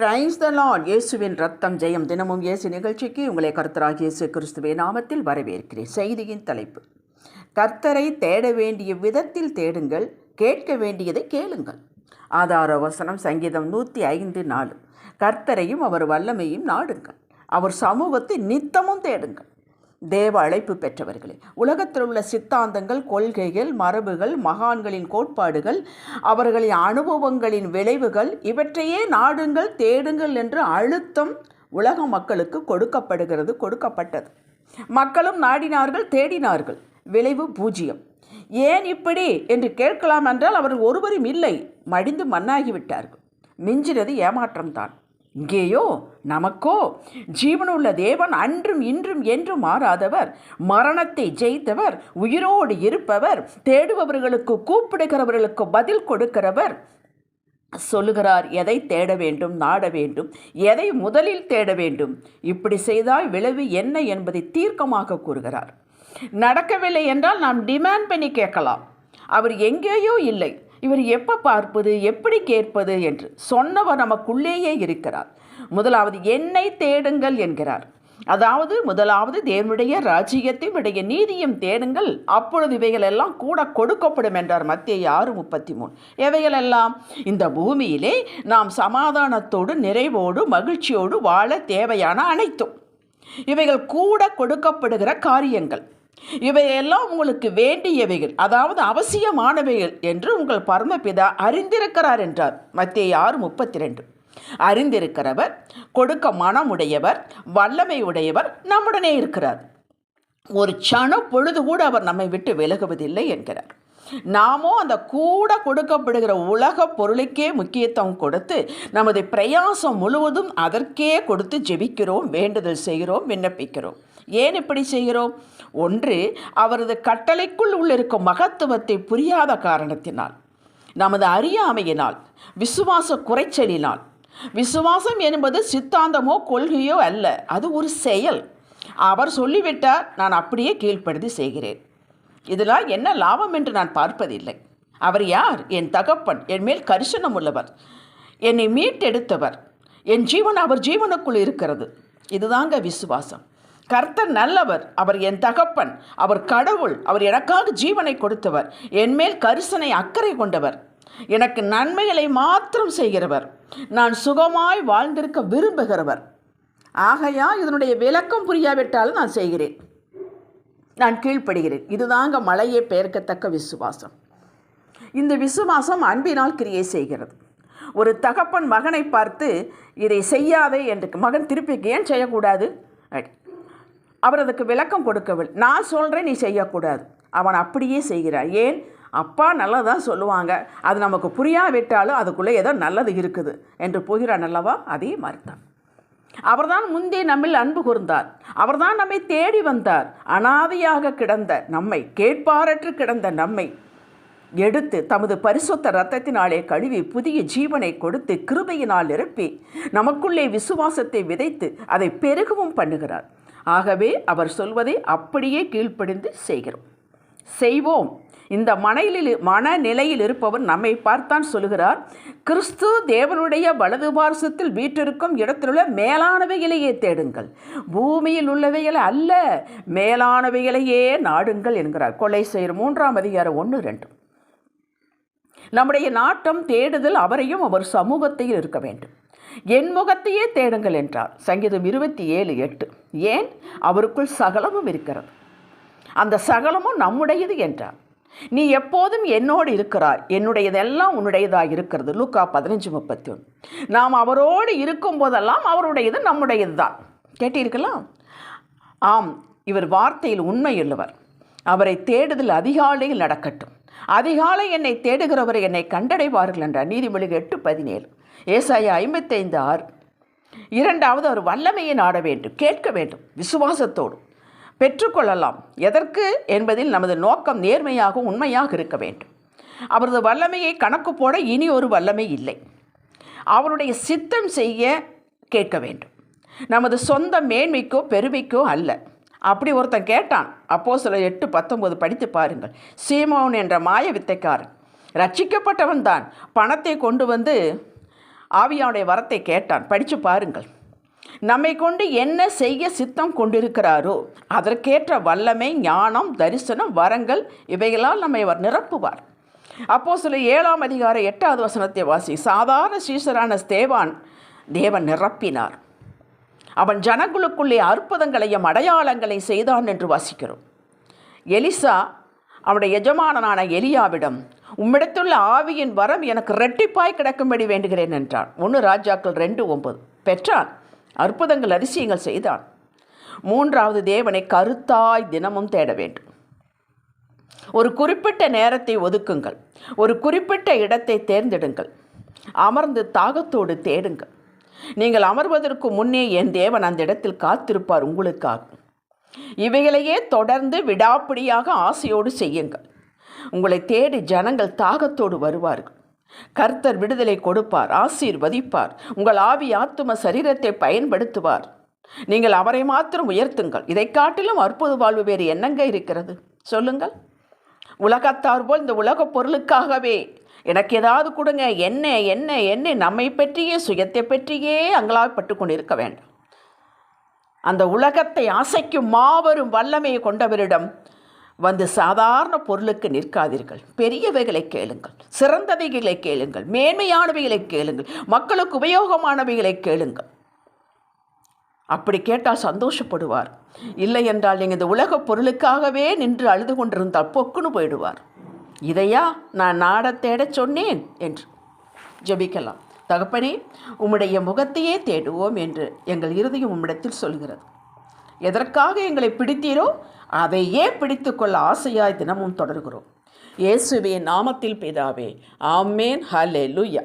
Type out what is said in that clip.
Praise the Lord இயேசுவின் ரத்தம் ஜெயம். தினமும் இயேசு நிகழ்ச்சிக்கு உங்களை கர்த்தராக இயேசு கிறிஸ்துவே நாமத்தில் வரவேற்கிறேன். செய்தியின் தலைப்பு. கர்த்தரை தேட வேண்டிய விதத்தில் தேடுங்கள் கேட்க வேண்டியதை கேளுங்கள். ஆதார வசனம் சங்கீதம் நூற்றி ஐந்து நாலு. கர்த்தரையும் அவர் வல்லமையும் நாடுங்கள். அவர் சமூகத்தை நித்தமும் தேடுங்கள். தேவ அழைப்பு பெற்றவர்களே. உலகத்தில் உள்ள சித்தாந்தங்கள் கொள்கைகள் மரபுகள் மகான்களின் கோட்பாடுகள் அவர்களின் அனுபவங்களின் விளைவுகள் இவற்றையே நாடுங்கள் தேடுங்கள் என்று அழுத்தம் உலக மக்களுக்கு கொடுக்கப்படுகிறது கொடுக்கப்பட்டது. மக்களும் நாடினார்கள் தேடினார்கள். விளைவு பூஜ்ஜியம். ஏன் இப்படி என்று கேட்கலாம் என்றால் அவர் ஒருவரும் இல்லை. மடிந்து மண்ணாகிவிட்டார்கள். மிஞ்சினது ஏமாற்றம்தான். இங்கேயோ? நமக்கோ? ஜீவனுள்ள தேவன் அன்றும் இன்றும் என்றும் மாறாதவர். மரணத்தை ஜெயித்தவர் உயிரோடு இருப்பவர் தேடுபவர்களுக்கு கூப்பிடுகிறவர்களுக்கு பதில் கொடுக்கிறவர். சொல்லுகிறார் எதை தேட வேண்டும் நாட வேண்டும் எதை முதலில் தேட வேண்டும்? இப்படி செய்தால் விளைவு என்ன என்பதை தீர்க்கமாக கூறுகிறார். நடக்கவில்லை என்றால் நாம் டிமாண்ட் பண்ணி கேட்கலாம். அவர் எங்கேயோ இல்லை. இவர் எப்போ பார்ப்பது எப்படி கேட்பது என்று சொன்னவர் நமக்குள்ளேயே இருக்கிறார். முதலாவது என்னை தேடுங்கள் என்கிறார். அதாவது முதலாவது தேவனுடைய ராஜ்யத்தையும் உடைய நீதியும் தேடுங்கள். அப்பொழுது இவைகளெல்லாம் கூட கொடுக்கப்படும் என்றார் மத்திய ஆறு முப்பத்தி மூணு எவைகளெல்லாம் இந்த பூமியிலே நாம் சமாதானத்தோடு நிறைவோடு மகிழ்ச்சியோடு வாழ தேவையான அனைத்தும். இவைகள் கூட கொடுக்கப்படுகிற காரியங்கள். இவையெல்லாம் உங்களுக்கு வேண்டியவைகள் அதாவது அவசியமானவைகள் என்று உங்கள் பரமபிதா அறிந்திருக்கிறார் என்றார். மத்திய ஆறு முப்பத்தி ரெண்டு அறிந்திருக்கிறவர் கொடுக்க மனமுடையவர் வல்லமை உடையவர் நம்முடனே இருக்கிறார். ஒரு சண பொழுது கூட அவர் நம்மை விட்டு விலகுவதில்லை என்கிறார். நாமோ அந்த கூட கொடுக்கப்படுகிற உலக பொருளுக்கே முக்கியத்துவம் கொடுத்து நமது பிரயாசம் முழுவதும் அதற்கே கொடுத்து ஜெபிக்கிறோம் வேண்டுதல் செய்கிறோம் விண்ணப்பிக்கிறோம். ஏன் இப்படி செய்கிறோம்? ஒன்று அவரது கட்டளைக்குள் உள்ளிருக்கும் மகத்துவத்தை புரியாத காரணத்தினால் நமது அறியாமையினால் விசுவாச குறைச்சலினால். விசுவாசம் என்பது சித்தாந்தமோ கொள்கையோ அல்ல அது ஒரு செயல். அவர் சொல்லிவிட்டார் நான் அப்படியே கீழ்ப்படுத்தி செய்கிறேன். இதனால் என்ன லாபம் என்று நான் பார்ப்பதில்லை. அவர் யார்? என் தகப்பன் என் மேல் கரிசனம் உள்ளவர். என்னை மீட்டெடுத்தவர். என் ஜீவன் அவர் ஜீவனுக்குள் இருக்கிறது. இதுதாங்க விசுவாசம். கர்த்தர் நல்லவர் அவர் என் தகப்பன் அவர் கடவுள் அவர் எனக்காக ஜீவனை கொடுத்தவர் என் மேல் கரிசனை அக்கறை கொண்டவர் எனக்கு நன்மைகளை மாத்திரம் செய்கிறவர் நான் சுகமாய் வாழ்ந்திருக்க விரும்புகிறவர். ஆகையா இதனுடைய விளக்கம் புரியாவிட்டாலும் நான் செய்கிறேன். நான் கீழ்ப்படுகிறேன். இதுதாங்க மலையை பெயர்க்கத்தக்க விசுவாசம். இந்த விசுவாசம் அன்பினால் கிரியை செய்கிறது. ஒரு தகப்பன் மகனை பார்த்து இதை செய்யாதே என்று மகன் திருப்பி ஏன் செய்யக்கூடாது? அவர் அதுக்கு விளக்கம் கொடுக்கவில்லை. நான் சொல்கிறேன் நீ செய்யக்கூடாது. அவன் அப்படியே செய்கிறான். ஏன்? அப்பா நல்லதான் சொல்லுவாங்க. அது நமக்கு புரியாவிட்டாலும் அதுக்குள்ளே ஏதோ நல்லது இருக்குது என்று போகிறான் அல்லவா? அதே மாதிரி தான் அவர்தான் முந்தி நம்மில் அன்பு கூர்ந்தார். அவர்தான் நம்மை தேடி வந்தார். அனாதையாக கிடந்த நம்மை கேட்பாரற்று கிடந்த நம்மை எடுத்து தமது பரிசுத்த ரத்தத்தினாலே கழுவி புதிய ஜீவனை கொடுத்து கிருபையினால் நிரப்பி நமக்குள்ளே விசுவாசத்தை விதைத்து அதை பெருகவும் பண்ணுகிறார். ஆகவே அவர் சொல்வதை அப்படியே கீழ்ப்படிந்து செய்கிறோம். செய்வோம். இந்த மனையில் மனநிலையில் இருப்பவர் நம்மை பார்த்தான் சொல்கிறார் கிறிஸ்து தேவனுடைய வலது பார்சத்தில் வீற்றிருக்கும் இடத்திலுள்ள மேலானவைகளையே தேடுங்கள். பூமியில் உள்ளவைகளை அல்ல மேலானவைகளையே நாடுங்கள் என்கிறார். கொலை செய்கிற மூன்றாம் அதிகாரம் ஒன்று ரெண்டு. நம்முடைய நாட்டம் தேடுதல் அவரையும் அவர் சமூகத்தையும் இருக்க வேண்டும். என் முகத்தையே தேடுங்கள் என்றார். சங்கீதம் இருபத்தி ஏழு எட்டு. ஏன்? அவருக்குள் சகலமும் இருக்கிறது. அந்த சகலமும் நம்முடையது என்றார். நீ எப்போதும் என்னோடு இருக்கிறாய். என்னுடையதெல்லாம் உன்னுடையதாக இருக்கிறது. லூக்கா பதினஞ்சு முப்பத்தி ஒன்று நாம் அவரோடு இருக்கும் போதெல்லாம் அவருடையது நம்முடையது தான் கேட்டீர்களா? ஆம் இவர் வார்த்தையில் உண்மையுள்ளவர் அவரை தேடுதல் அதிகாலையில் நடக்கட்டும். அதிகாலை என்னை தேடுகிறவரை என்னை கண்டடைவார்கள் என்றார். நீதிமொழிகள் எட்டு பதினேழு. ஏசாயா ஐம்பத்தைந்து ஆறு. இரண்டாவது அவர் வல்லமையை நாட வேண்டும் கேட்க வேண்டும் விசுவாசத்தோடு பெற்றுக்கொள்ளலாம். எதற்கு? என்பதில் நமது நோக்கம் நேர்மையாக உண்மையாக இருக்க வேண்டும். அவரது வல்லமையை கணக்கு போட இனி ஒரு வல்லமை இல்லை. அவருடைய சித்தம் செய்ய கேட்க வேண்டும். நமது சொந்த மேன்மைக்கோ பெருமைக்கோ அல்ல. அப்படி ஒருத்தன் கேட்டான் அப்போ சில எட்டு பத்தொன்பது படித்து பாருங்கள். சீமோன் என்ற மாய வித்தைக்காரன் ரட்சிக்கப்பட்டவன் தான் பணத்தை கொண்டு வந்து ஆவியானுடைய வரத்தை கேட்டான். படித்து பாருங்கள். நம்மை கொண்டு என்ன செய்ய சித்தம் கொண்டிருக்கிறாரோ அதற்கேற்ற வல்லமை ஞானம் தரிசனம் வரங்கள் இவைகளால் நம்மை அவர் நிரப்புவார். அப்போ சில ஏழாம் அதிகார எட்டாவது வசனத்தை வாசி சாதாரண சீசரான ஸ்தேவான் தேவன் நிரப்பினார். அவன் ஜனங்களுக்குள்ளே அற்புதங்களையும் அடையாளங்களை செய்தான் என்று வாசிக்கிறோம். எலிசா அவனுடைய எஜமானனான எலியாவிடம் உம்மிடத்துள்ள ஆவியின் வரம் எனக்கு ரெட்டிப்பாய் கிடக்கும்படி வேண்டுகிறேன் என்றான். ஒன்று ராஜாக்கள் ரெண்டு ஒன்பது. பெற்றான். அற்புதங்கள் அதிசயங்கள் செய்தான். மூன்றாவது தேவனை கருத்தாய் தினமும் தேட வேண்டும். ஒரு குறிப்பிட்ட நேரத்தை ஒதுக்குங்கள். ஒரு குறிப்பிட்ட இடத்தை தேர்ந்தெடுங்கள். அமர்ந்து தாகத்தோடு தேடுங்கள். நீங்கள் அமர்வதற்கு முன்னே என் தேவன் அந்த இடத்தில் காத்திருப்பார் உங்களுக்காக. இவைகளையே தொடர்ந்து விடாப்பிடியாக ஆசையோடு செய்யுங்கள். உங்களை தேடி ஜனங்கள் தாகத்தோடு வருவார்கள். கர்த்தர் விடுதலை கொடுப்பார் ஆசீர்வதிப்பார். உங்கள் ஆவி ஆத்தும சரீரத்தை பயன்படுத்துவார். நீங்கள் அவரை மாத்திரம் உயர்த்துங்கள். இதை காட்டிலும் அற்புத வாழ்வு வேறு என்னங்க இருக்கிறது? சொல்லுங்கள். உலகத்தார் போல் இந்த உலகப் பொருளுக்காகவே எனக்கு ஏதாவது கொடுங்க. என்ன என்ன என்ன நம்மை பற்றியே சுயத்தை பற்றியே அங்கலாப்பட்டு கொண்டிருக்க வேண்டாம். அந்த உலகத்தை அசைக்கும் மாபெரும் வல்லமையை கொண்டவரிடம் வந்து சாதாரண பொருளுக்கு நிற்காதீர்கள். பெரியவைகளை கேளுங்கள் சிறந்தவைகளை கேளுங்கள் மேன்மையானவைகளை கேளுங்கள் மக்களுக்கு உபயோகமானவைகளை கேளுங்கள். அப்படி கேட்டால் சந்தோஷப்படுவார். இல்லை என்றால் நீங்கள் இந்த உலகப் பொருளுக்காகவே நின்று அழுது கொண்டிருந்தால் பொக்குன்னு போயிடுவார். இதையா நான் நாடத் தேடச் சொன்னேன் என்று ஜெபிக்கலாம். தகப்பனே உம்முடைய முகத்தையே தேடுவோம் என்று எங்கள் இருதயம் உம்மிடத்தில் சொல்கிறது. எதற்காக எங்களை பிடித்தீரோ அதையே பிடித்துக்கொள்ள ஆசையாய் தினமும் தொடர்கிறோம். இயேசுவே நாமத்தில் பிதாவே ஆமேன். ஹலே லுயா